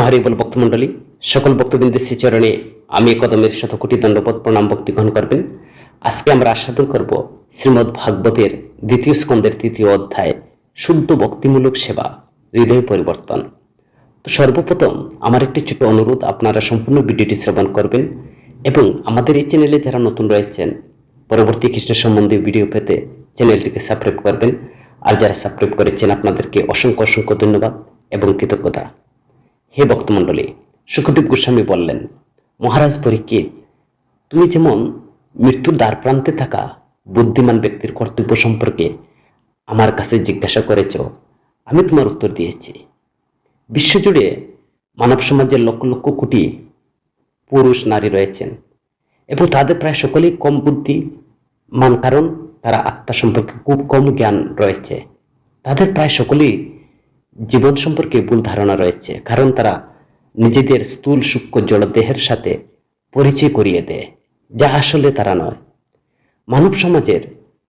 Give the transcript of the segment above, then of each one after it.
হরিবল ভক্তমণ্ডলী সকল ভক্তবৃন্দের শ্রীচরণে আমি কদমের শত কোটি দণ্ডপদ প্রণাম ভক্তি গ্রহণ করবেন। আজকে আমরা আস্বাদন করব শ্রীমদ্ ভাগবতের দ্বিতীয় স্কন্দের তৃতীয় অধ্যায়, শুদ্ধ ভক্তিমূলক সেবা, হৃদয় পরিবর্তন। তো সর্বপ্রথম আমার একটি ছোট অনুরোধ, আপনারা সম্পূর্ণ ভিডিওটি শ্রবণ করবেন এবং আমাদের এই চ্যানেলে যারা নতুন রয়েছেন, পরবর্তী কৃষ্ণ সম্বন্ধে ভিডিও পেতে চ্যানেলটিকে সাবস্ক্রাইব করবেন। আর যারা সাবস্ক্রাইব করেছেন, আপনাদেরকে অসংখ্য অসংখ্য ধন্যবাদ এবং কৃতজ্ঞতা। হে ভক্তমণ্ডলী সুখদেব গোস্বামী বললেন, মহারাজ পরীক্ষিত, তুমি যেমন মৃত্যুর দ্বার প্রান্তে থাকা বুদ্ধিমান ব্যক্তির কর্তব্য সম্পর্কে আমার কাছে জিজ্ঞাসা করেছ, আমি তোমার উত্তর দিয়েছি। বিশ্বজুড়ে মানব সমাজের লক্ষ লক্ষ কোটি পুরুষ, নারী রয়েছেন এবং তাদের প্রায় সকলেই কম বুদ্ধি, মান কারণ, তারা আত্মা সম্পর্কে খুব কম জ্ঞান রয়েছে। তাদের প্রায় সকলেই জীবন সম্পর্কে ভুল ধারণা রয়েছে, কারণ তারা নিজেদের স্থূল সূক্ষ্ম জড় দেহের সাথে পরিচয় করিয়ে দেয়, যা আসলে তারা নয়। মানব সমাজের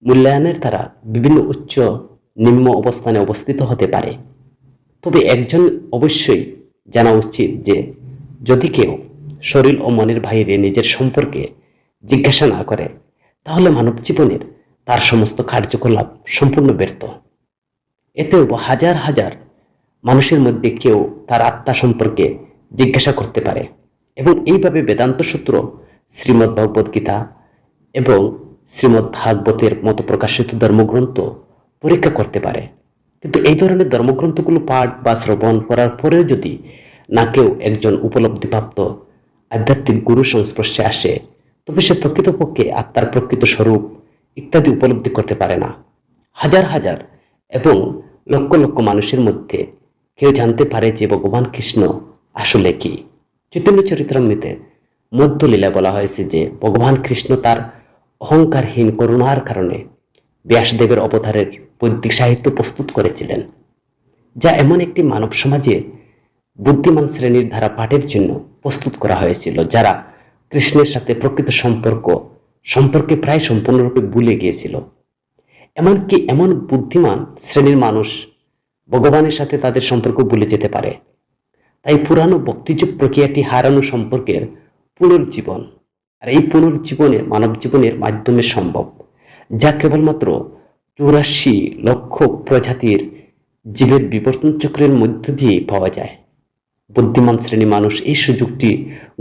মূল্যায়নের তারা বিভিন্ন উচ্চ নিম্ন অবস্থানে অবস্থিত হতে পারে। তবে একজন অবশ্যই জানা উচিত যে, যদি কেউ শরীর ও মনের বাইরে নিজের সম্পর্কে জিজ্ঞাসা না করে, তাহলে মানব জীবনের তার সমস্ত কার্যকলাপ সম্পূর্ণ ব্যর্থ। এতেও হাজার হাজার মানুষের মধ্যে কেউ তার আত্মা সম্পর্কে জিজ্ঞাসা করতে পারে। এবং এইভাবে বেদান্ত সূত্র, শ্রীমদ্ ভগবদ গীতা এবং শ্রীমদ্ ভাগবতের মতো প্রকাশিত ধর্মগ্রন্থ পরীক্ষা করতে পারে। কিন্তু এই ধরনের ধর্মগ্রন্থগুলো পাঠ বা শ্রবণ করার পরেও যদি না কেউ একজন উপলব্ধিপ্রাপ্ত আধ্যাত্মিক গুরু সংস্পর্শে আসে, তবে সে প্রকৃতপক্ষে আত্মার প্রকৃত স্বরূপ ইত্যাদি উপলব্ধি করতে পারে না। হাজার হাজার এবং লক্ষ লক্ষ মানুষের মধ্যে কেউ জানতে পারে যে ভগবান কৃষ্ণ আসলে কি। চৈতন্য চরিত্রামৃতে মধ্যলীলা বলা হয়েছে যে ভগবান কৃষ্ণ তার অহংকারহীন করুণার কারণে ব্যাসদেবের অবতারের বৈদিক সাহিত্য প্রস্তুত করেছিলেন, যা এমন একটি মানব সমাজে বুদ্ধিমান শ্রেণির ধারা পাঠের জন্য প্রস্তুত করা হয়েছিল, যারা কৃষ্ণের সাথে প্রকৃত সম্পর্ক, সম্পর্কে প্রায় সম্পূর্ণরূপে ভুলে গিয়েছিল। এমনকি এমন বুদ্ধিমান শ্রেণির মানুষ ভগবানের সাথে তাদের সম্পর্ক ভুলে যেতে পারে। তাই পুরানো ভক্তিযুগ প্রক্রিয়াটি হারানো সম্পর্কের পুনর্জীবন, আর এই পুনর্জীবনে মানব জীবনের মাধ্যমে সম্ভব, যা কেবলমাত্র চৌরাশি লক্ষ প্রজাতির জীবের বিবর্তন চক্রের মধ্য দিয়ে পাওয়া যায়। বুদ্ধিমান শ্রেণি মানুষ এই সুযোগটি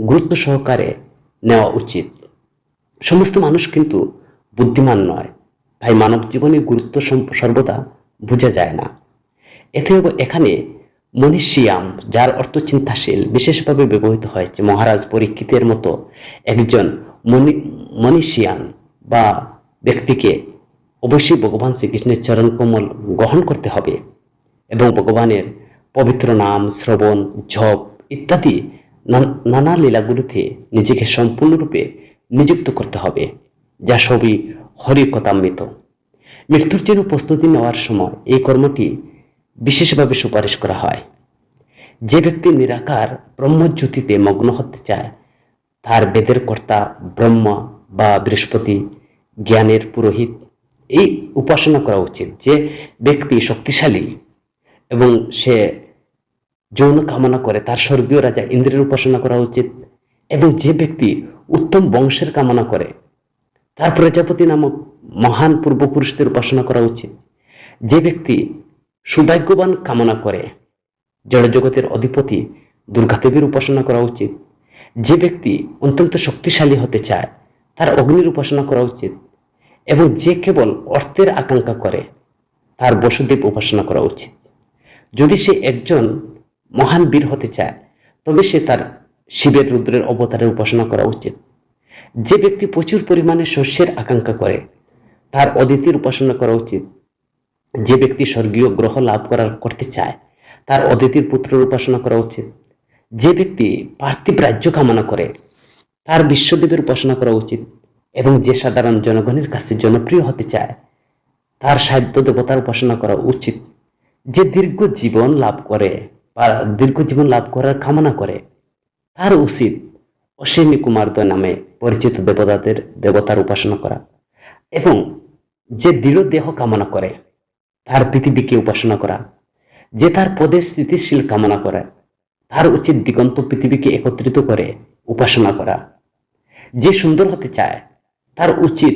গুরুত্ব সহকারে নেওয়া উচিত। সমস্ত মানুষ কিন্তু বুদ্ধিমান নয়, তাই মানব জীবনের গুরুত্ব সর্বদা বোঝা যায় না। এতে এখানে মনীষিয়াম, যার অর্থ চিন্তাশীল, বিশেষভাবে ব্যবহৃত হয়েছে মহারাজ পরীক্ষিতের মতো একজন মনি, মনীষিয়ান বা ব্যক্তিকে অবশ্যই ভগবান শ্রীকৃষ্ণের চরণ কমল গ্রহণ করতে হবে এবং ভগবানের পবিত্র নাম, শ্রবণ, জপ ইত্যাদি নান- লীলাগুলোতে নিজেকে সম্পূর্ণরূপে নিযুক্ত করতে হবে, যা সবই হরিকতামৃত মৃত্যুর জন্য প্রস্তুতি নেওয়ার সময় এই কর্মটি বিশেষভাবে সুপারিশ করা হয়। যে ব্যক্তি নিরাকার ব্রহ্মজ্যোতিতে মগ্ন হতে চায়, তার বেদের কর্তা ব্রহ্মা বা বৃহস্পতি, জ্ঞানের পুরোহিত এই উপাসনা করা উচিত যে ব্যক্তি শক্তিশালী এবং সে যৌন কামনা করে, তার স্বর্গীয় রাজা ইন্দ্রের উপাসনা করা উচিত এবং যে ব্যক্তি উত্তম বংশের কামনা করে, তার প্রজাপতি নামক মহান পূর্বপুরুষদের উপাসনা করা উচিত। যে ব্যক্তি সৌভাগ্যবান কামনা করে জড়জগতের অধিপতি দুর্গাদেবীর উপাসনা করা উচিত। যে ব্যক্তি অত্যন্ত শক্তিশালী হতে চায়, তার অগ্নির উপাসনা করা উচিত এবং যে কেবল অর্থের আকাঙ্ক্ষা করে, তার বসুদেব উপাসনা করা উচিত। যদি সে একজন মহান বীর হতে চায়, তবে সে তার শিবের রুদ্রের অবতারের উপাসনা করা উচিত। যে ব্যক্তি প্রচুর পরিমাণে শস্যের আকাঙ্ক্ষা করে, তার অদিতির উপাসনা করা উচিত। যে ব্যক্তি স্বর্গীয় গ্রহ লাভ করার করতে চায়, তার অদিতির পুত্রের উপাসনা করা উচিত। যে ব্যক্তি পার্থিব রাজ্য কামনা করে, তার বিশ্বদেবের উপাসনা করা উচিত এবং যে সাধারণ জনগণের কাছে জনপ্রিয় হতে চায়, তার সাহিত্য দেবতার উপাসনা করা উচিত। যে দীর্ঘ জীবন লাভ করে বা দীর্ঘ জীবন লাভ করার কামনা করে, তার উচিত অশ্বিনী কুমারদ্বয় নামে পরিচিত দেবতাদের দেবতার উপাসনা করা এবং যে দৃঢ় দেহ কামনা করে তার পৃথিবীকে উপাসনা করা, যে তার পদে স্থিতিশীল কামনা করে, তার উচিত দিগন্ত পৃথিবীকে একত্রিত করে উপাসনা করা। যে সুন্দর হতে চায়, তার উচিত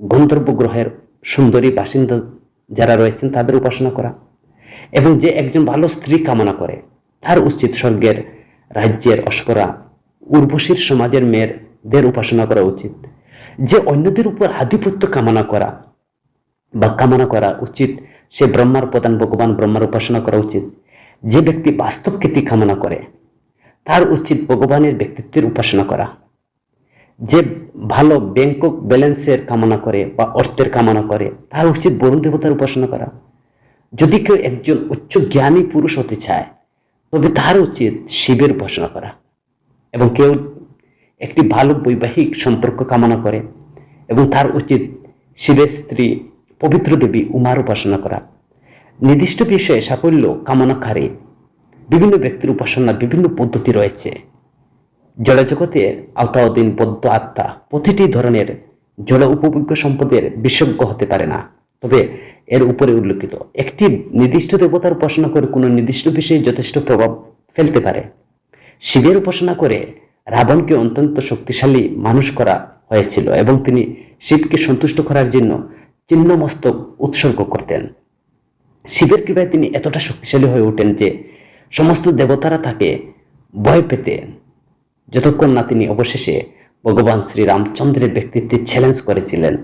গন্তব্য গ্রহের সুন্দরী বাসিন্দা যারা রয়েছেন তাদের উপাসনা করা এবং যে একজন ভালো স্ত্রী কামনা করে, তার উচিত স্বর্গের রাজ্যের অস্পরা, উর্বশীর সমাজের মেয়েরদের উপাসনা করা উচিত। যে অন্যদের উপর আধিপত্য কামনা করা বা কামনা করা উচিত, সে ব্রহ্মার প্রধান ভগবান ব্রহ্মার উপাসনা করা উচিত। যে ব্যক্তি বাস্তব খ্যাতি কামনা করে, তার উচিত ভগবানের ব্যক্তিত্বের উপাসনা করা। যে ভালো ব্যাংক ব্যালেন্সের কামনা করে বা অর্থের কামনা করে, তার উচিত বরুণ দেবতার উপাসনা করা। যদি কেউ একজন উচ্চ জ্ঞানী পুরুষ হতে চায়, তবে তার উচিত শিবের উপাসনা করা এবং কেউ একটি ভালো বৈবাহিক সম্পর্ক কামনা করে এবং তার উচিত শিবের স্ত্রী পবিত্র দেবী উমার উপাসনা করা। নির্দিষ্ট বিষয়ে সাফল্য কামনাকারী বিভিন্ন ব্যক্তির উপাসনার বিভিন্ন পদ্ধতি রয়েছে। জড়জগতের আওতাধীন বদ্ধ আত্মা প্রতিটি ধরনের জল উপভোগ্য সম্পদের বিশেষজ্ঞ হতে পারে না। তবে এর উপরে উল্লেখিত একটি নির্দিষ্ট দেবতার উপাসনা করে কোনো নির্দিষ্ট বিষয়ে যথেষ্ট প্রভাব ফেলতে পারে। শিবের উপাসনা করে রাবণকে অত্যন্ত শক্তিশালী মানুষ করা হয়েছিল এবং তিনি শিবকে সন্তুষ্ট করার জন্য চিহ্নমস্তক উৎসর্গ করতেন। শিবের কৃপায় তিনি এতটা শক্তিশালী হয়ে ওঠেন যে সমস্ত দেবতারা তাকে ভয় পেতেন। যতক্ষণ না তিনি অবশেষে ভগবান শ্রীরামচন্দ্রের ব্যক্তিত্বে চ্যালেঞ্জ করেছিলেন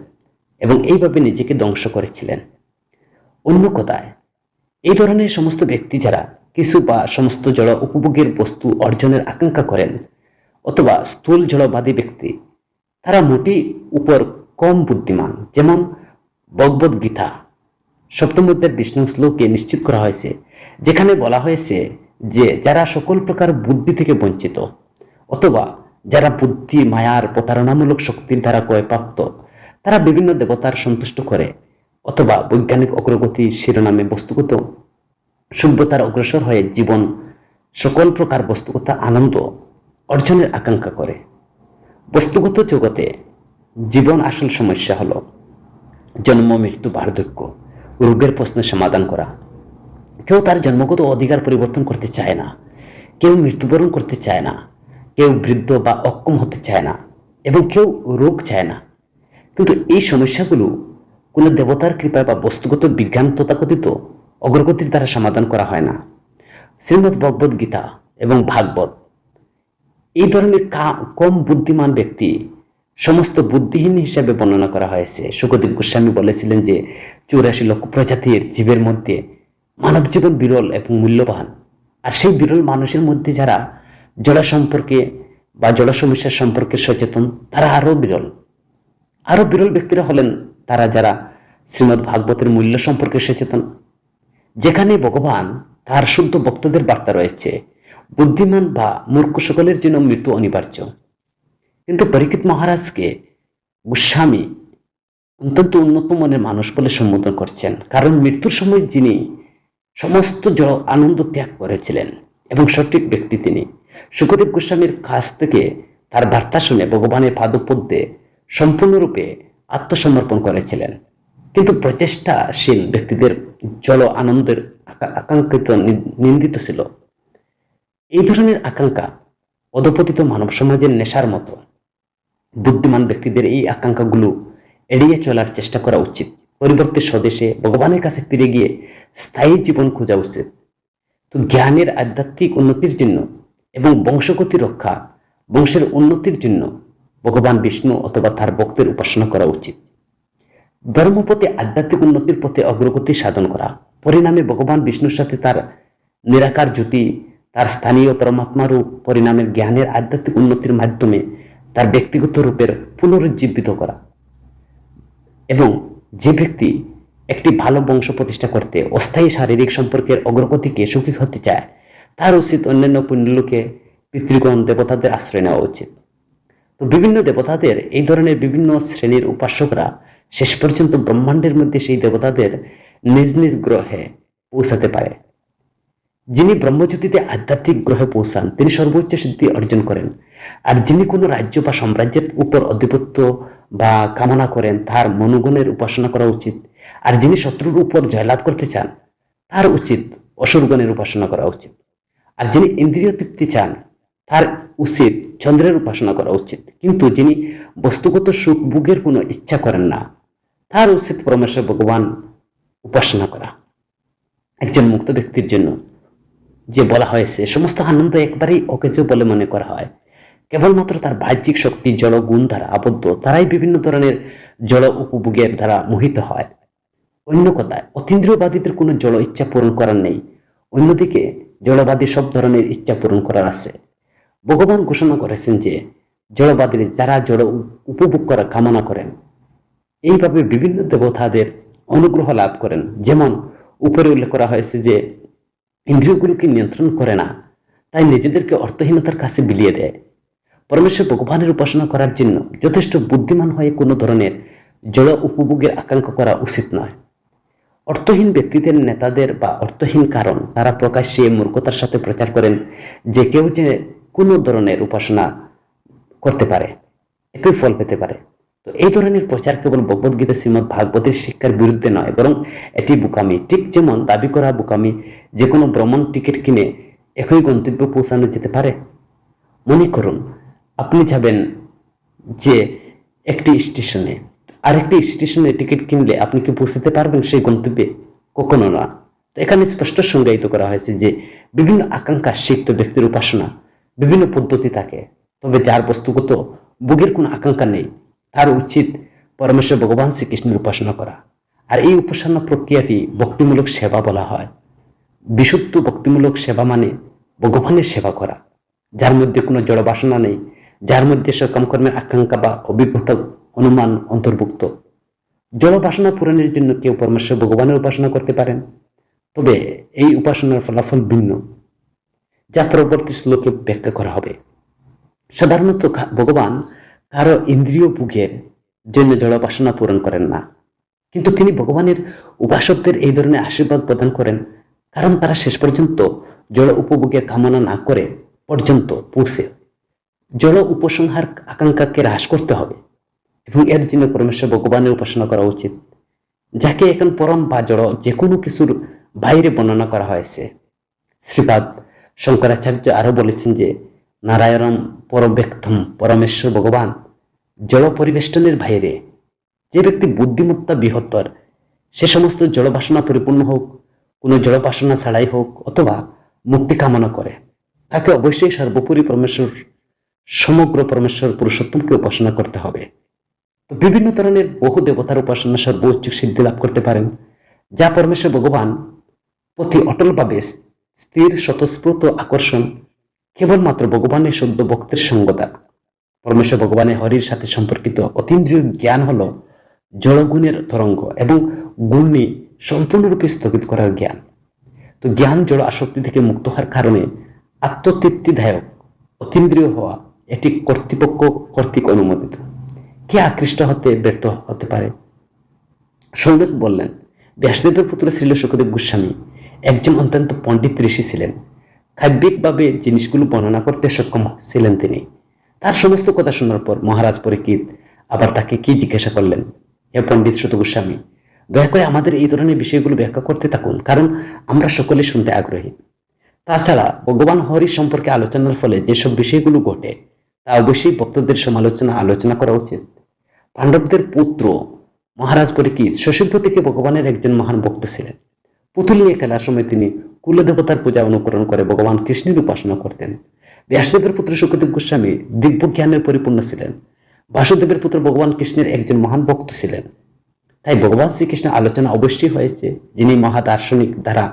এবং এইভাবে নিজেকে ধ্বংস করেছিলেন। অন্য কথায়, এই ধরনের সমস্ত ব্যক্তি যারা কিছু বা সমস্ত জড় উপভোগের বস্তু অর্জনের আকাঙ্ক্ষা করেন অথবা স্থূল জড়বাদী ব্যক্তি, তারা মোটেই উপর কম বুদ্ধিমান। যেমন ভগবদ গীতা। সপ্তম বিষ্ণু শ্লোকে নিশ্চিত করা হয়েছে, যেখানে বলা হয়েছে যে যারা সকল প্রকার বুদ্ধি থেকে বঞ্চিত, অথবা যারা বুদ্ধি, মায়ার প্রতারণামূলক শক্তির দ্বারা কয়প্রাপ্ত তারা বিভিন্ন দেবতার সন্তুষ্ট করে, অথবা বৈজ্ঞানিক অগ্রগতি শিরোনামে বস্তুগত সভ্যতার অগ্রসর হয়ে জীবন, সকল প্রকার বস্তুগত আনন্দ অর্জনের আকাঙ্ক্ষা করে। বস্তুগত জগতে জীবন আসল সমস্যা হলো জন্ম, মৃত্যু, বার্ধক্য, রোগের প্রশ্নের সমাধান করা। কেউ তার জন্মগত অধিকার পরিবর্তন করতে চায় না। কেউ মৃত্যুবরণ করতে চায় না। কেউ বৃদ্ধ বা অক্ষম হতে চায় না এবং কেউ রোগ চায় না। কিন্তু এই সমস্যাগুলো কোনো দেবতার কৃপায় বা বস্তুগত বিজ্ঞান তথাকথিত অগ্রগতির দ্বারা সমাধান করা হয় না। শ্রীমৎ ভগবদ গীতা এবং ভাগবত। এই ধরনের কম বুদ্ধিমান ব্যক্তি সমস্ত বুদ্ধিহীন হিসাবে বর্ণনা করা হয়েছে। সুখদেব গোস্বামী বলেছিলেন যে, চৌরাশি লক্ষ প্রজাতির জীবের মধ্যে মানব জীবন বিরল এবং মূল্যবান। আর সেই বিরল মানুষের মধ্যে যারা জল সম্পর্কে বা জল সমস্যার সম্পর্কে সচেতন, তারা আরও বিরল। আরও বিরল ব্যক্তিরা হলেন তারা যারা শ্রীমৎ ভাগবতের মূল্য সম্পর্কে সচেতন। যেখানে ভগবান তার শুদ্ধ ভক্তদের বার্তা রয়েছে, বুদ্ধিমান বা মূর্খ সকলের জন্য মৃত্যু অনিবার্য। কিন্তু পরীক্ষিত মহারাজকে গোস্বামী অত্যন্ত উন্নত মনের মানুষ বলে সম্বোধন করছেন। কারণ মৃত্যুর সময় যিনি সমস্ত জড় আনন্দ ত্যাগ করেছিলেন এবং সঠিক ব্যক্তি তিনি, সুখদেব গোস্বামীর কাছ থেকে তার বার্তা শুনে ভগবানের পাদপদ্যে সম্পূর্ণরূপে আত্মসমর্পণ করেছিলেন। কিন্তু প্রচেষ্টাশীল ব্যক্তিদের জল আনন্দের আকাঙ্ক্ষিত নিন্দিত ছিল। এই ধরনের আকাঙ্ক্ষা অধপতিত মানব সমাজের নেশার মতো বুদ্ধিমান ব্যক্তিদের এই আকাঙ্ক্ষাগুলো এড়িয়ে চলার চেষ্টা করা উচিত। পরিবর্তে স্বদেশে ভগবানের কাছে ফিরে গিয়ে স্থায়ী জীবন খোঁজা উচিত। তো জ্ঞানের আধ্যাত্মিক উন্নতির জন্য এবং বংশগতি রক্ষা, বংশের উন্নতির জন্য ভগবান বিষ্ণু অথবা তার ভক্তের উপাসনা করা উচিত। ধর্মপথে আধ্যাত্মিক উন্নতির পথে অগ্রগতি সাধন করা, পরিণামে ভগবান বিষ্ণুর সাথে তার নিরাকার জ্যোতি, তার স্থানীয় পরমাত্মা রূপ পরিণামের জ্ঞানের আধ্যাত্মিক উন্নতির মাধ্যমে তার ব্যক্তিগত রূপের পুনরুজ্জীবিত করা। এবং যে ব্যক্তি একটি ভালো বংশ প্রতিষ্ঠা করতে অস্থায়ী শারীরিক সম্পর্কের অগ্রগতিকে সুখী হতে চায়, তার উচিত অন্যান্য পুণ্যলোকে পিতৃগণ দেবতাদের আশ্রয় নেওয়া উচিত। তো বিভিন্ন দেবতাদের, এই ধরনের বিভিন্ন শ্রেণির উপাসকরা শেষ পর্যন্ত ব্রহ্মাণ্ডের মধ্যে সেই দেবতাদের নিজ নিজ গ্রহে পৌঁছাতে পারে। যিনি ব্রহ্মজ্যোতিতে আধ্যাত্মিক গ্রহে পৌঁছান, তিনি সর্বোচ্চ সিদ্ধি অর্জন করেন। আর যিনি কোনো রাজ্য বা সাম্রাজ্যের উপর আধিপত্য বা কামনা করেন, তার মনোগুণের উপাসনা করা উচিত। আর যিনি শত্রুর উপর জয়লাভ করতে চান, তার উচিত অসুরগণের উপাসনা করা উচিত। আর যিনি ইন্দ্রিয় তৃপ্তি চান, তার উচিত চন্দ্রের উপাসনা করা উচিত। কিন্তু যিনি বস্তুগত সুখ, ভোগের কোনো ইচ্ছা করেন না, তার উচিত পরমেশ্বর ভগবান উপাসনা করা। একজন মুক্ত ব্যক্তির জন্য যে বলা হয়েছে সমস্ত আনন্দ একবারেই অকেজ বলে মনে করা হয়, কেবলমাত্র তার বাহ্যিক শক্তি, জড়, গুণ দ্বারা আবদ্ধ, তারাই বিভিন্ন ধরনের জড় উপভোগের দ্বারা মোহিত হয়। অন্য কথায়, অতীন্দ্রিয়বাদীদের কোনো জড় ইচ্ছা পূরণ করার নেই। অন্যদিকে, জড়বাদী সব ধরনের ইচ্ছা পূরণ করার আছে। ভগবান ঘোষণা করেছেন যে, জড়বাদীর যারা জড় উপভোগ করা কামনা করেন, এইভাবে বিভিন্ন দেবতাদের অনুগ্রহ লাভ করেন। যেমন উপরে উল্লেখ করা হয়েছে যে ইন্দ্রিয়গুলোকে নিয়ন্ত্রণ করে না, তাই নিজেদেরকে অর্থহীনতার কাছে বিলিয়ে দেয়। পরমেশ্বর ভগবানের উপাসনা করার জন্য যথেষ্ট বুদ্ধিমান হয়ে কোনো ধরনের জড় উপভোগের আকাঙ্ক্ষা করা উচিত নয়। অর্থহীন ব্যক্তিদের নেতাদের বা অর্থহীন কারণ তারা প্রকাশ্যে মূর্খতার সাথে প্রচার করেন যে কেউ যে কোনো ধরনের উপাসনা করতে পারে, একই ফল পেতে পারে। তো এই ধরনের প্রচার কেবল ভগবদ্গীতা শ্রীমদ ভাগবতের শিক্ষার বিরুদ্ধে নয়, বরং এটি বুকামি। ঠিক যেমন দাবি করা বুকামি যে কোনো ভ্রমণ টিকিট কিনে একই গন্তব্যে পৌঁছানো যেতে পারে। মনে করুন, আপনি যাবেন যে একটি স্টেশনে। আরেকটি স্টেশনে টিকিট কিনলে আপনি কি পৌঁছাতে পারবেন সেই গন্তব্যে? কখনো না। তো এখানে স্পষ্ট সংজ্ঞায়িত করা হয়েছে যে বিভিন্ন আকাঙ্ক্ষা সিক্ত ব্যক্তির উপাসনা, বিভিন্ন পদ্ধতি থাকে। তবে যার বস্তুগত ভোগের কোনো আকাঙ্ক্ষা নেই। তার উচিত পরমেশ্বর ভগবান শ্রীকৃষ্ণের উপাসনা করা। আর এই উপাসনা প্রক্রিয়াটি ভক্তিমূলক সেবা বলা হয়। বিশুদ্ধ ভক্তিমূলক সেবা মানে ভগবানের সেবা করা। যার মধ্যে কোনো জড় বাসনা নেই, যার মধ্যে সকাম কর্মের আকাঙ্ক্ষা বা অভিজ্ঞতা অনুমান অন্তর্ভুক্ত। জড় বাসনা পূরণের জন্য কেউ পরমেশ্বর ভগবানের উপাসনা করতে পারেন। তবে এই উপাসনার ফলাফল ভিন্ন, যা পরবর্তী শ্লোকে ব্যাখ্যা করা হবে। সাধারণত ভগবান কারও ইন্দ্রিয় ভোগের জন্য জড় বাসনা পূরণ করেন না। কিন্তু তিনি ভগবানের উপাসকদের এই ধরনের আশীর্বাদ প্রদান করেন, কারণ তারা শেষ পর্যন্ত জড় উপভোগের কামনা না করে পর্যন্ত পৌঁছে। জল উপসংহার আকাঙ্ক্ষাকে হ্রাস করতে হবে এবং এর জন্য পরমেশ্বর ভগবানের উপাসনা করা উচিত, যাকে এখন পরম বা জড় যে কোনো কিছুর বাইরে বর্ণনা করা হয়েছে। শ্রীপাদ শঙ্করাচার্য আরও বলেছেন যে, নারায়ণম পরব্যক্তম পরমেশ্বর ভগবান জড় পরিবেষ্টনের বাইরে যে ব্যক্তি বুদ্ধিমত্তা বৃহত্তর, সে সমস্ত জড়বাসনা পরিপূর্ণ হোক, কোনো জড়বাসনা ছাড়াই হোক অথবা মুক্তি কামনা করে, তাকে অবশ্যই সর্বোপরি পরমেশ্বর, সমগ্র পরমেশ্বর পুরুষোত্তমকে উপাসনা করতে হবে। তো বিভিন্ন ধরনের বহু দেবতার উপাসনা সর্বোচ্চ সিদ্ধি লাভ করতে পারেন, যা পরমেশ্বর ভগবান প্রতি অটলভাবে স্থির, স্বতঃস্ফূর্ত আকর্ষণ, কেবলমাত্র ভগবানের সদ্য ভক্তের সঙ্গতা। পরমেশ্বর ভগবানের হরির সাথে সম্পর্কিত অতীন্দ্রিয় জ্ঞান হল জড়গুণের তরঙ্গ এবং গুণী সম্পূর্ণরূপে স্থগিত করার জ্ঞান। তো জ্ঞান জড় আসক্তি থেকে মুক্ত হওয়ার কারণে আত্মতৃপ্তিদায়ক অতীন্দ্রিয় হওয়া এটি কর্তৃপক্ষ কর্তৃক অনুমোদিত। কে আকৃষ্ট হতে ব্যর্থ হতে পারে? সৌনক বললেন, ব্যাসদেবের পুত্র শ্রীল সুখদেব গোস্বামী একজন অত্যন্ত পণ্ডিত ঋষি ছিলেন। কাব্যিকভাবে জিনিসগুলো বর্ণনা করতে সক্ষম ছিলেন তিনি। তার সমস্ত কথা শোনার পর মহারাজ পরীক্ষিত আবার তাকে কি জিজ্ঞাসা করলেন? হে পণ্ডিত শত গোস্বামী দয়া করে আমাদের এই ধরনের বিষয়গুলো ব্যাখ্যা করতে থাকুন, কারণ আমরা সকলে শুনতে আগ্রহী। তাছাড়া ভগবান হরি সম্পর্কে আলোচনার ফলে যেসব বিষয়গুলো ঘটে, তা অবশ্যই ভক্তদের সমালোচনা, আলোচনা করা উচিত। পাণ্ডবদের পুত্র, মহারাজ পরীক্ষিত শশীভ্য থেকে ভগবানের একজন মহান ভক্ত ছিলেন? পুতুল নিয়ে খেলার সময় তিনি কুলদেবতার পূজা অনুকরণ করে ভগবান কৃষ্ণের উপাসনা করতেন। ব্যাসদেবের পুত্র সুখদেব গোস্বামী দিব্য জ্ঞানের পরিপূর্ণ ছিলেন। বাসুদেবের পুত্র ভগবান কৃষ্ণের একজন মহান ভক্ত ছিলেন। তাই ভগবান শ্রীকৃষ্ণ আলোচনা অবশ্যই হয়েছে যিনি মহা দার্শনিক দ্বারা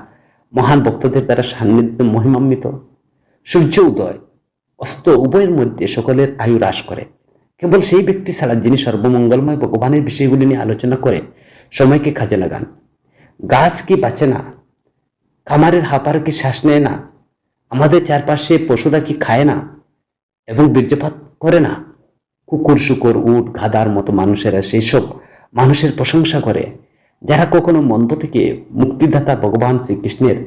মহান ভক্তদের দ্বারা সান্নিধ্য মহিমান্বিত। সূর্য উদয়, অস্ত উভয়ের মধ্যে সকলের আয়ু হ্রাস করে। কেবল সেই ব্যক্তি ছাড়া যিনি সর্বমঙ্গলময় ভগবানের বিষয়গুলি নিয়ে আলোচনা করে, সময়কে কাজে লাগান। গাছ কি বাঁচে না? খামারের হাঁপার কি শ্বাস নেয় না? আমাদের চারপাশে পশুরা কি খায় না? এবং বীর্যপাত করে না? কুকুর, শুকুর, উট গাদার মতো মানুষেরা সেই সব মানুষের প্রশংসা করে, যারা কখনো মন্দ থেকে মুক্তিদাতা ভগবান শ্রীকৃষ্ণের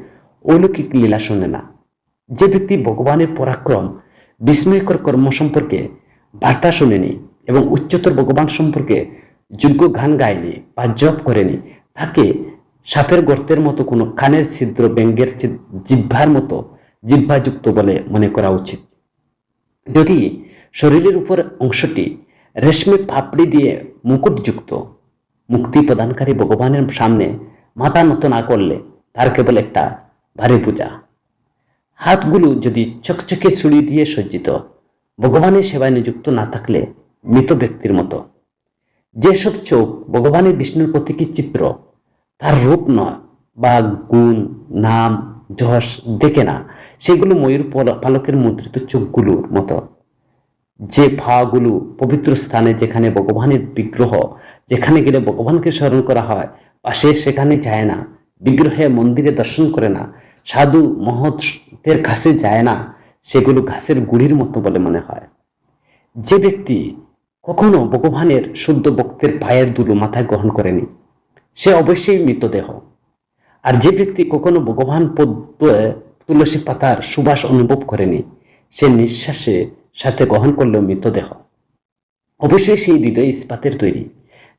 অলৌকিক লীলা শোনে না। যে ব্যক্তি ভগবানের পরাক্রম, বিস্ময়কর কর্ম সম্পর্কে বার্তা শোনেনি এবং উচ্চতর ভগবান সম্পর্কে যোগ্য গান গায়নি বা জপ করেনি, তাকে সাপের গর্তের মতো কোনো কানের ছিদ্র, ব্যঙ্গের জিহ্বার মতো জিহ্বাযুক্ত বলে মনে করা উচিত। যদি শরীরের উপর অংশটি রেশমে পাপড়ি দিয়ে মুকুটযুক্ত, মুক্তি প্রদানকারী ভগবানের সামনে মাথা নত না করলে তার কেবল একটা ভারী পূজা। হাতগুলো যদি চকচকে ছুরি দিয়ে সজ্জিত, ভগবানের সেবায় নিযুক্ত না থাকলে মৃত ব্যক্তির মতো। যেসব চোখ ভগবানের বিষ্ণুর প্রতীকী চিত্র, তার রূপ নয় বা গুণ, নাম যশ দেখে না। সেগুলো ময়ূর পালকের মুদ্রিত চোখগুলোর মতো। যে ভাগুলো পবিত্র স্থানে যেখানে ভগবানের বিগ্রহ, যেখানে গেলে ভগবানকে স্মরণ করা হয়, পাশে সেখানে যায় না। বিগ্রহে মন্দিরে দর্শন করে না। সাধু মহতের কাছে যায় না। সেগুলো ঘাসের গুড়ির মতো বলে মনে হয়। যে ব্যক্তি কখনো ভগবানের শুদ্ধ ভক্তের পায়ের দুলো মাথায় গ্রহণ করেনি, সে অবশ্যই মৃতদেহ। আর যে ব্যক্তি কখনো ভগবান পদ্ম তুলসী পাতার সুবাস অনুভব করেনি, সে নিঃশ্বাসে সাথে গ্রহণ করলেও মৃতদেহ। অবশ্যই সেই হৃদয় ইস্পাতের তৈরি,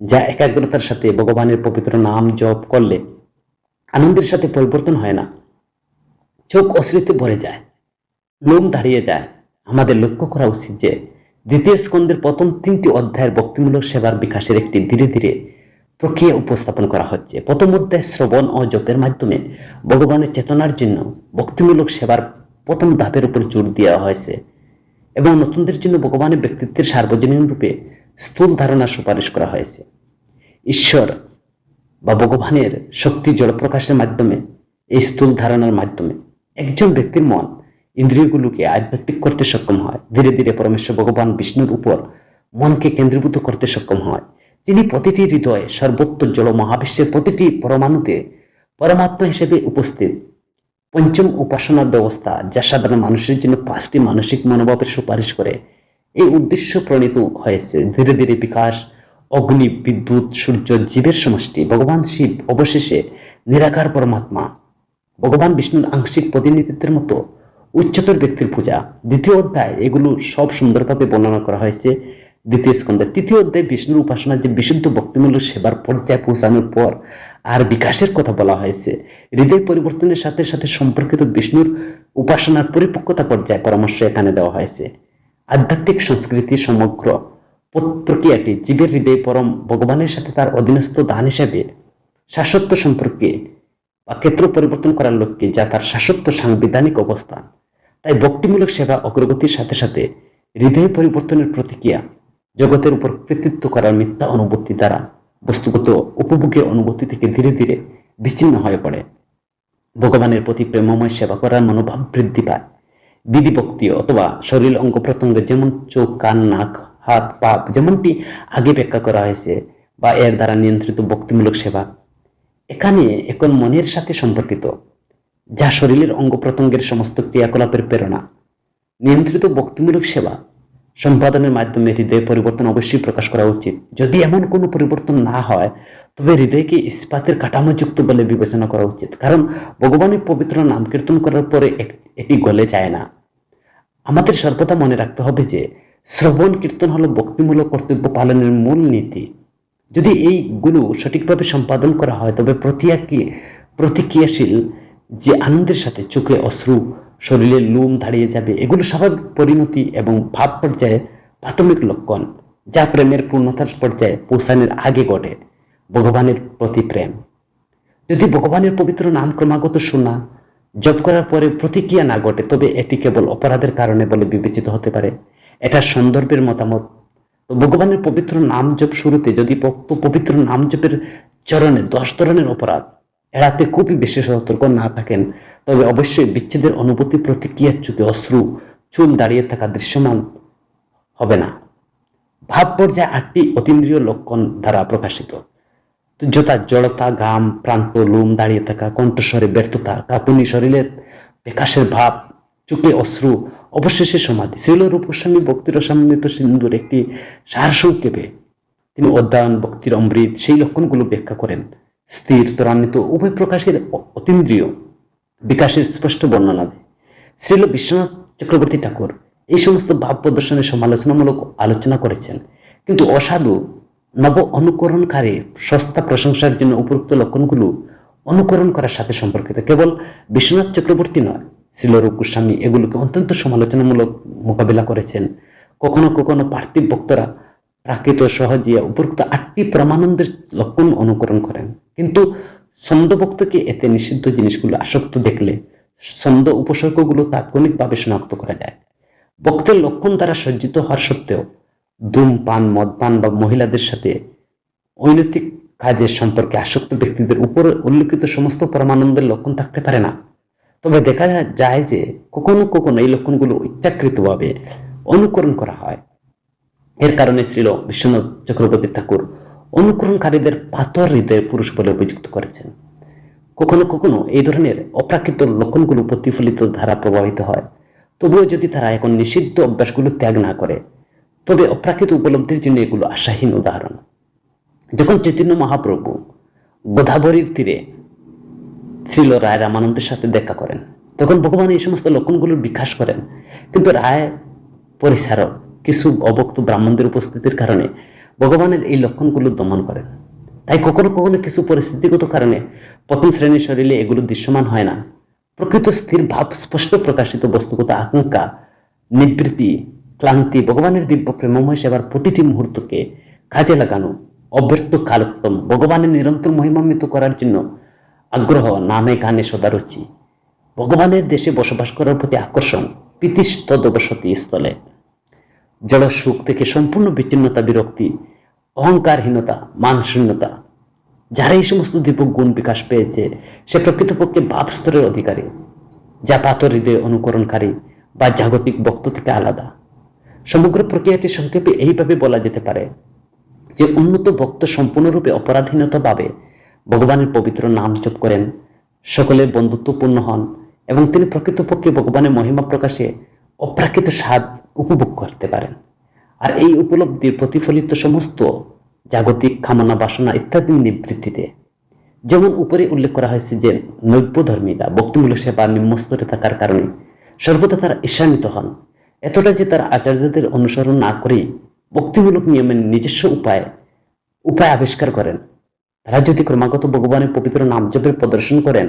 যা একাগ্রতার সাথে ভগবানের পবিত্র নাম জপ করলে আনন্দের সাথে পরিবর্তন হয় না। চোখ অশ্রিতে ভরে যায়, লোম দাঁড়িয়ে যায়। আমাদের লক্ষ্য করা উচিত যে, দ্বিতীয় স্কন্ধের প্রথম তিনটি অধ্যায়ের ভক্তিমূলক সেবার বিকাশের একটি ধীরে ধীরে প্রক্রিয়া উপস্থাপন করা হচ্ছে। প্রথম অধ্যায় শ্রবণ ও জপের মাধ্যমে ভগবানের চেতনার জন্য ভক্তিমূলক সেবার প্রথম ধাপের উপর জোর দেওয়া হয়েছে এবং নতুনদের জন্য ভগবানের ব্যক্তিত্বের সার্বজনীন রূপে স্থূল ধারণার সুপারিশ করা হয়েছে। ঈশ্বর বা ভগবানের শক্তি জলপ্রকাশের মাধ্যমে, এই স্থূল ধারণার মাধ্যমে একজন ব্যক্তির মন ইন্দ্রিয়গুলোকে আধ্যাত্মিক করতে সক্ষম হয়। ধীরে ধীরে পরমেশ্বর ভগবান বিষ্ণুর উপর মনকে কেন্দ্রীভূত করতে সক্ষম হয়। যিনি প্রতিটি হৃদয়ে সর্বত্র জল মহাবিশ্বের প্রতিটি পরমাণুতে পরমাত্মা হিসেবে উপস্থিত। পঞ্চম উপাসনার ব্যবস্থা যা সাধারণ মানুষের জন্য পাঁচটি মানসিক মনোভাবের সুপারিশ করে, এই উদ্দেশ্য প্রণীত হয়েছে ধীরে ধীরে বিকাশ, অগ্নি, বিদ্যুৎ, সূর্য, জীবের সমষ্টি, ভগবান শিব, অবশেষে নিরাকার পরমাত্মা। ভগবান বিষ্ণুর আংশিক প্রতিনিধিত্বের মতো উচ্চতর ব্যক্তির পূজা। দ্বিতীয় অধ্যায় এগুলো সব সুন্দরভাবে বর্ণনা করা হয়েছে। দ্বিতীয় স্কন্ধে তৃতীয় অধ্যায় বিষ্ণুর উপাসনা যে বিশুদ্ধ ভক্তিমূলক সেবার পর্যায়ে পৌঁছানোর পর আর বিকাশের কথা বলা হয়েছে। হৃদয় পরিবর্তনের সাথে সাথে সম্পর্কিত বিষ্ণুর উপাসনার পরিপক্কতা পর্যায়ে পরামর্শ এখানে দেওয়া হয়েছে। আধ্যাত্মিক সংস্কৃতি সমগ্র প্রক্রিয়াটি জীবের হৃদয় পরম ভগবানের সাথে তার অধীনস্থ দান হিসাবে শাশ্বত সম্পর্কে বা ক্ষেত্র পরিবর্তন করার লক্ষ্যে যা তার শাশ্বত সাংবিধানিক অবস্থান। তাই ভক্তিমূলক সেবা অগ্রগতির সাথে সাথে হৃদয় পরিবর্তনের প্রতিক্রিয়া জগতের উপর কৃতিত্ব করার মিথ্যা অনুভূতি দ্বারা বস্তুগত উপভোগের অনুভূতি থেকে ধীরে ধীরে বিচ্ছিন্ন হয়ে পড়ে। ভগবানের প্রতি প্রেমময় সেবা করার মনোভাব বৃদ্ধি পায়। বিধি ভক্তি অথবা শরীর অঙ্গ প্রত্যঙ্গ যেমন চোখ, কান, নাক, হাত পা যেমনটি আগে ব্যাখ্যা করা হয়েছে বা এর দ্বারা নিয়ন্ত্রিত ভক্তিমূলক সেবা, এখানে এখন মনের সাথে সম্পর্কিত, যা শরীরের অঙ্গ প্রত্যঙ্গের সমস্ত ক্রিয়াকলাপের প্রেরণা। নিয়ন্ত্রিত ভক্তিমূলক সেবা সম্পাদনের মাধ্যমে হৃদয় পরিবর্তন অবশ্যই প্রকাশ করা উচিত। যদি এমন কোনো পরিবর্তন না হয়, তবে হৃদয়কে ইস্পাতের কাঠামোযুক্ত বলে বিবেচনা করা উচিত। কারণ ভগবানের পবিত্র নাম কীর্তন করার পরে এটি গলে যায় না। আমাদের সর্বদা মনে রাখতে হবে যে, শ্রবণ কীর্তন হলো ভক্তিমূলক কর্তব্য পালনের মূল নীতি। যদি এইগুলো সঠিকভাবে সম্পাদন করা হয়, তবে প্রতিক্রিয়া প্রতিক্রিয়াশীল যে আনন্দের সাথে চোখে অশ্রু শরীরে লুম দাঁড়িয়ে যাবে, এগুলো স্বাভাবিক পরিণতি এবং ভাব পর্যায়ে প্রাথমিক লক্ষণ, যা প্রেমের পূর্ণতার পর্যায়ে পৌঁছানোর আগে ঘটে। ভগবানের প্রতি প্রেম। যদি ভগবানের পবিত্র নাম ক্রমাগত শোনা, জপ করার পরে প্রতিক্রিয়া না ঘটে, তবে এটি কেবল অপরাধের কারণে বলে বিবেচিত হতে পারে। এটা সন্দর্ভের মতামত। তো ভগবানের পবিত্র নাম জপ শুরুতে যদি পবিত্র নাম জপের চরণে দশ ধরনের অপরাধ এড়াতে খুবই বেশি সতর্ক না থাকেন। তবে অবশ্যই বিচ্ছেদের অনুভূতি প্রতিক্রিয়ার চুকে অশ্রু, চুল দাঁড়িয়ে থাকা দৃশ্যমান হবে না। ভাব পর্যায়ে আটটি অতীন্দ্রিয় লক্ষণ দ্বারা প্রকাশিত। যথা জড়তা গাম প্রান্ত, লোম দাঁড়িয়ে থাকা, কণ্ঠস্বরে ব্যর্থতা, কাঁপুনি শরীরের বিকাশের ভাব চোখে অশ্রু, অবশেষে সমাধি। শ্রীল রূপস্বামী ভক্তির সম্মিলিত সিন্ধুর একটি সারসংক্ষেপে তিনি অধ্যয়ন, ভক্তির অমৃত, সেই লক্ষণগুলো ব্যাখ্যা করেন। স্থির ত্বরান্বিত, উভয় প্রকাশের অতীন্দ্রিয় বিকাশের স্পষ্ট বর্ণনা দেয়। শ্রীল বিশ্বনাথ চক্রবর্তী ঠাকুর এই সমস্ত ভাব প্রদর্শনের সমালোচনামূলক আলোচনা করেছেন। কিন্তু অসাধু, নব অনুকরণকারী সস্তা প্রশংসার জন্য উপরোক্ত লক্ষণগুলো অনুকরণ করার সাথে সম্পর্কিত। কেবল বিশ্বনাথ চক্রবর্তী নয় শ্রীলরূপ গোস্বামী এগুলোকে অত্যন্ত সমালোচনামূলক মোকাবিলা করেছেন। কখনো কখনো পার্থিব ভক্তরা প্রাকৃত সহজিয়া উপরোক্ত আটটি প্রমানন্দের লক্ষণ অনুকরণ করেন। কিন্তু ছন্দ ভক্তকে এতে নিষিদ্ধ জিনিসগুলো আসক্ত দেখলে ছন্দ উপসর্গগুলো তাৎক্ষণিকভাবে শনাক্ত করা যায়। ভক্তের লক্ষণ দ্বারা সজ্জিত হওয়ার সত্ত্বেও ধূম মদপান বা মহিলাদের সাথে অনৈতিক কাজের সম্পর্কে আসক্ত ব্যক্তিদের উপর উল্লেখিত সমস্ত পরমানন্দের লক্ষণ থাকতে পারে না। তবে দেখা যায় যে কখনো কখনো এই লক্ষণগুলো ইচ্ছাকৃতভাবে অনুকরণ করা হয়। এর কারণে শ্রীল বিশ্বনাথ চক্রবর্তী ঠাকুর অনুকরণকারীদের পাতর হৃদয়ের পুরুষ বলে অভিযুক্ত করেছেন। কখনো কখনো এই ধরনের অপ্রাকৃত লক্ষণগুলো প্রতিফলিত ধারা প্রভাবিত হয়। তবুও যদি তারা এখন নিষিদ্ধ অভ্যাসগুলো ত্যাগ না করে, তবে অপ্রাকৃত উপলব্ধির জন্য এগুলো আশাহীন উদাহরণ। যখন চৈতন্য মহাপ্রভু গোদাবরীর তীরে শ্রীল রায় রামানন্দের সাথে দেখা করেন, তখন ভগবান এই সমস্ত লক্ষণগুলোর বিকাশ করেন। কিন্তু রায় পরিচারক কিছু অবক্ত ব্রাহ্মণদের উপস্থিতির কারণে ভগবানের এই লক্ষণগুলো দমন করেন তাই কখনো কখনো কিছু পরিস্থিতিগত কারণে প্রথম শ্রেণির শরীরে এগুলো দৃশ্যমান হয় না। প্রকৃত স্থির ভাব, স্পষ্ট প্রকাশিত বস্তুগত আকাঙ্ক্ষা, নিবৃত্তি, ক্লান্তি, ভগবানের দিব্য প্রেমময় সেবার প্রতিটি মুহূর্তকে কাজে লাগানো, অব্যর্থ কালোত্তম, ভগবানের নিরন্তর মহিমান্বিত করার জন্য আগ্রহ, নামে গানে সদারুচি ভগবানের দেশে বসবাস করার প্রতি আকর্ষণ প্রীতিস্তদবসতি স্থলে। জড় সুখ থেকে সম্পূর্ণ বিচ্ছিন্নতা, বিরক্তি, অহংকারহীনতা মানশূন্যতা যারা এই সমস্ত দীপক গুণ বিকাশ পেয়েছে, সে প্রকৃতপক্ষে ভাব স্তরের অধিকারী, যা পাথর হৃদয় অনুকরণকারী বা জাগতিক বক্ত থেকে আলাদা। সমগ্র প্রক্রিয়াটি সংক্ষেপে এইভাবে বলা যেতে পারে যে উন্নত ভক্ত সম্পূর্ণরূপে অপরাধীনতা ভাবে ভগবানের পবিত্র নাম জপ করেন, সকলে বন্ধুত্বপূর্ণ হন এবং তিনি প্রকৃতপক্ষে ভগবানের মহিমা প্রকাশে অপ্রাকৃত স্বাদ উপভোগ করতে পারেন। আর এই উপলব্ধির প্রতিফলিত সমস্ত জাগতিক কামনা বাসনা ইত্যাদি নিবৃত্তিতে, যেমন উপরে উল্লেখ করা হয়েছে যে নৈব্য ধর্মীরা ভক্তিমূলক সেবা নিম্নস্তরে থাকার কারণে সর্বদা তারা ঈর্ষান্বিত হন। এতটা যে তারা আচার্যদের অনুসরণ না করেই ভক্তিমূলক নিয়মের নিজস্ব উপায় উপায় আবিষ্কার করেন। তারা যদি ক্রমাগত ভগবানের পবিত্র নাম জপের প্রদর্শন করেন,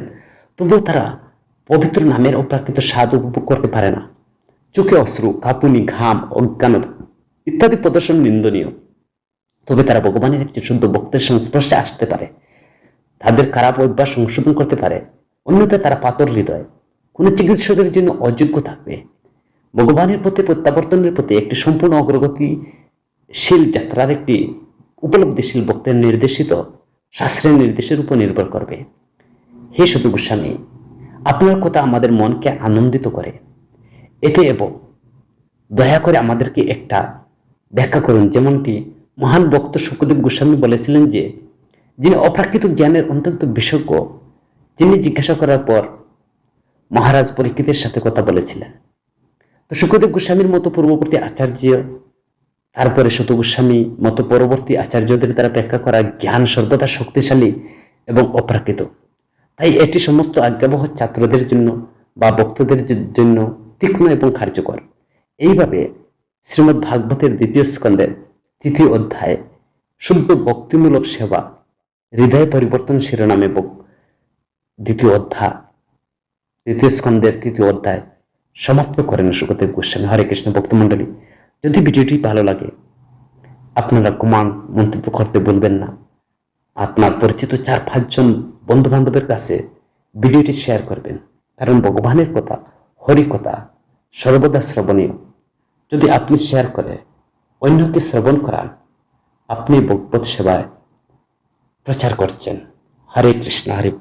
তবুও তারা পবিত্র নামের অপ্রাকৃত স্বাদ উপভোগ করতে পারে না। চোখে অশ্রু, কাঁপুনি, ঘাম, অজ্ঞানতা ইত্যাদি প্রদর্শন নিন্দনীয়। তবে তারা ভগবানের একটি শুদ্ধ ভক্তের সংস্পর্শে আসতে পারে, তাদের খারাপ অভ্যাস সংশোধন করতে পারে, অন্যথায় তারা পাতর হৃদয়। কোনো চিকিৎসকের জন্য অযোগ্য থাকবে। ভগবানের প্রতি প্রত্যাবর্তনের প্রতি একটি সম্পূর্ণ অগ্রগতিশীল যাত্রার একটি উপলব্ধিশীল ভক্তের নির্দেশিত শাস্ত্রের নির্দেশের উপর নির্ভর করবে। হে শুধু গোস্বামী, আপনার কথা আমাদের মনকে আনন্দিত করে। এতে এবং দয়া করে আমাদেরকে একটা ব্যাখ্যা করুন। যেমনটি মহান বক্ত সুখদেব গোস্বামী বলেছিলেন যে, যিনি অপ্রাকৃত জ্ঞানের অত্যন্ত বিশেষজ্ঞ, যিনি জিজ্ঞাসা করার পর মহারাজ পরীক্ষিতের সাথে কথা বলেছিলেন। তো সুখদেব গোস্বামীর মতো পূর্ববর্তী আচার্য, তারপরে শত গোস্বামী মতো পরবর্তী আচার্যদের দ্বারা ব্যাখ্যা করা জ্ঞান সর্বদা শক্তিশালী এবং অপ্রাকৃত। তাই এটি সমস্ত আজ্ঞাবহ ছাত্রদের জন্য বা ভক্তদের জন্য তীক্ষ্ণ এবং কার্যকর। এইভাবে শ্রীমদ্ ভাগবতের দ্বিতীয় স্কন্ধের তৃতীয় অধ্যায় শুদ্ধ ভক্তিমূলক সেবা, হৃদয় পরিবর্তন শিরোনামে দ্বিতীয় অধ্যায় দ্বিতীয় স্কন্ধের তৃতীয় অধ্যায় সমাপ্ত করেন সুখদেব গোস্বামী। হরে কৃষ্ণ ভক্তমণ্ডলী, যদি ভিডিওটি ভালো লাগে, আপনারা কমান মন্তব্য করতে বলবেন না। আপনার পরিচিত চার পাঁচজন বন্ধু বান্ধবের কাছে ভিডিওটি শেয়ার করবেন। কারণ ভগবানের কথা হরি কথা সর্বদা শ্রবণীয়। যদি আপনি শেয়ার করে অন্যকে শ্রবণ করান, আপনি ভগবত সেবায় প্রচার করছেন। হরে কৃষ্ণ, হরে